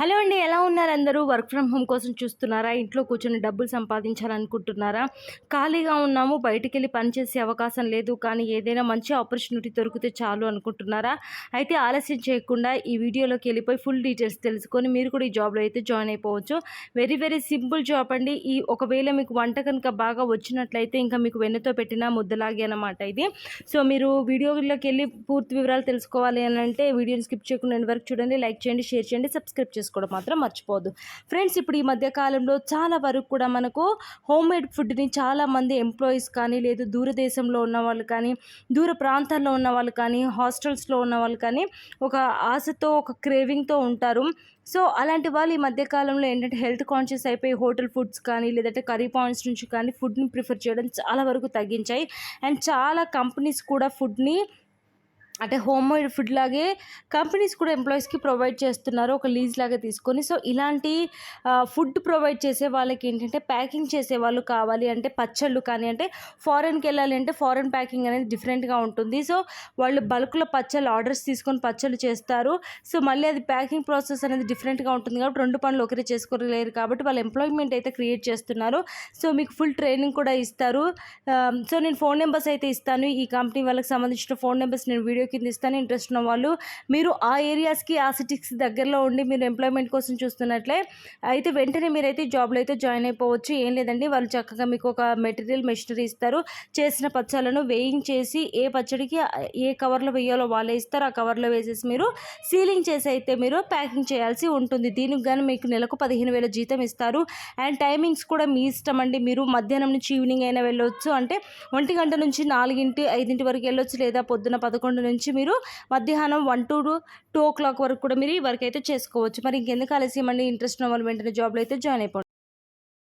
Hello అండి ఎలా ఉన్నారు అందరూ? వర్క్ ఫ్రమ్ హోమ్ కోసం చూస్తున్నారా? ఇంట్లో కూర్చొని డబ్బులు సంపాదించాలనుకుంటున్నారా? ఖాళీగా ఉన్నాము బయటికి వెళ్ళి పనిచేసే అవకాశం లేదు కానీ ఏదైనా మంచి ఆపర్చునిటీ దొరికితే చాలు అనుకుంటున్నారా? అయితే ఆలస్యం చేయకుండా ఈ వీడియోలోకి వెళ్ళిపోయి ఫుల్ డీటెయిల్స్ తెలుసుకొని మీరు కూడా ఈ జాబ్లో అయితే జాయిన్ అయిపోవచ్చు. వెరీ వెరీ సింపుల్ జాబ్ అండి. ఈ ఒకవేళ మీకు వంట కనుక బాగా వచ్చినట్లయితే ఇంకా మీకు వెన్నతో పెట్టిన ముద్దలాగే అనమాట ఇది. సో మీరు వీడియోలోకి వెళ్ళి పూర్తి వివరాలు తెలుసుకోవాలి అని అంటే వీడియోని స్కిప్ చేయకుండా వరకు చూడండి లైక్ చేయండి షేర్ చేయండి సబ్స్క్రైబ్ చేసుకోవడం మాత్రం మర్చిపోవద్దు. ఫ్రెండ్స్ ఇప్పుడు ఈ మధ్య కాలంలో చాలా వరకు కూడా మనకు హోమ్ మేడ్ ఫుడ్ని చాలామంది ఎంప్లాయీస్ కానీ లేదు దూరదేశంలో ఉన్న వాళ్ళు కానీ దూర ప్రాంతాల్లో ఉన్న వాళ్ళు కానీ హాస్టల్స్లో ఉన్న వాళ్ళు కానీ ఒక ఆశతో ఒక క్రేవింగ్తో ఉంటారు. సో అలాంటి వాళ్ళు ఈ మధ్యకాలంలో ఏంటంటే హెల్త్ కాన్షియస్ అయిపోయి హోటల్ ఫుడ్స్ కానీ లేదంటే కర్రీ పాయింట్స్ నుంచి కానీ ఫుడ్ని ప్రిఫర్ చేయడం చాలా వరకు తగ్గించాయి. అండ్ చాలా కంపెనీస్ కూడా ఫుడ్ని అంటే హోమ్ మేడ్ ఫుడ్ లాగే కంపెనీస్ కూడా ఎంప్లాయీస్కి ప్రొవైడ్ చేస్తున్నారు ఒక లీజ్ లాగా తీసుకొని. సో ఇలాంటి ఫుడ్ ప్రొవైడ్ చేసే వాళ్ళకి ఏంటంటే ప్యాకింగ్ చేసే వాళ్ళు కావాలి అంటే పచ్చళ్ళు కానీ అంటే ఫారెన్కి వెళ్ళాలి అంటే ఫారెన్ ప్యాకింగ్ అనేది డిఫరెంట్గా ఉంటుంది. సో వాళ్ళు బల్క్లో పచ్చళ్ళు ఆర్డర్స్ తీసుకొని పచ్చళ్ళు చేస్తారు. సో మళ్ళీ అది ప్యాకింగ్ ప్రాసెస్ అనేది డిఫరెంట్గా ఉంటుంది కాబట్టి రెండు పనులు ఒకరే చేసుకోలేరు కాబట్టి వాళ్ళు ఎంప్లాయ్మెంట్ అయితే క్రియేట్ చేస్తున్నారు. సో మీకు ఫుల్ ట్రైనింగ్ కూడా ఇస్తారు. సో నేను ఫోన్ నెంబర్స్ అయితే ఇస్తాను. ఈ కంపెనీ వాళ్ళకి సంబంధించిన ఫోన్ నెంబర్స్ నేను వీడియో కింద ఇస్తాను ఇంట్రెస్ట్ ఉన్న వాళ్ళు మీరు ఆ ఏరియాస్కి ఆ సిటీస్కి దగ్గరలో ఉండి మీరు ఎంప్లాయ్మెంట్ కోసం చూస్తున్నట్లే అయితే వెంటనే మీరైతే జాబ్లో అయితే జాయిన్ అయిపోవచ్చు. ఏం లేదండి వాళ్ళు చక్కగా మీకు ఒక మెటీరియల్ మెషినరీ ఇస్తారు. చేసిన పచ్చళ్ళను వేయింగ్ చేసి ఏ పచ్చడికి ఏ కవర్లో వేయాలో వాళ్ళే ఇస్తారు. ఆ కవర్లో వేసేసి మీరు సీలింగ్ చేసి అయితే మీరు ప్యాకింగ్ చేయాల్సి ఉంటుంది. దీనికి కానీ మీకు నెలకు పదిహేను వేల జీతం ఇస్తారు. అండ్ టైమింగ్స్ కూడా మీ ఇష్టం అండి. మీరు మధ్యాహ్నం నుంచి ఈవినింగ్ అయినా వెళ్ళొచ్చు. అంటే ఒంటి గంట నుంచి నాలుగింటి ఐదింటి వరకు వెళ్ళొచ్చు. లేదా పొద్దున పదకొండు నుంచి నుంచి మీరు మధ్యాహ్నం one to two o'clock వరకు కూడా మీరు ఈ వర్క్ అయితే చేసుకోవచ్చు. మరి ఇంకెందుకు ఆలస్యం అండి? ఇంట్రెస్ట్ ఉన్న వాళ్ళు వెంటనే జాబ్లో అయితే జాయిన్ అయిపోండి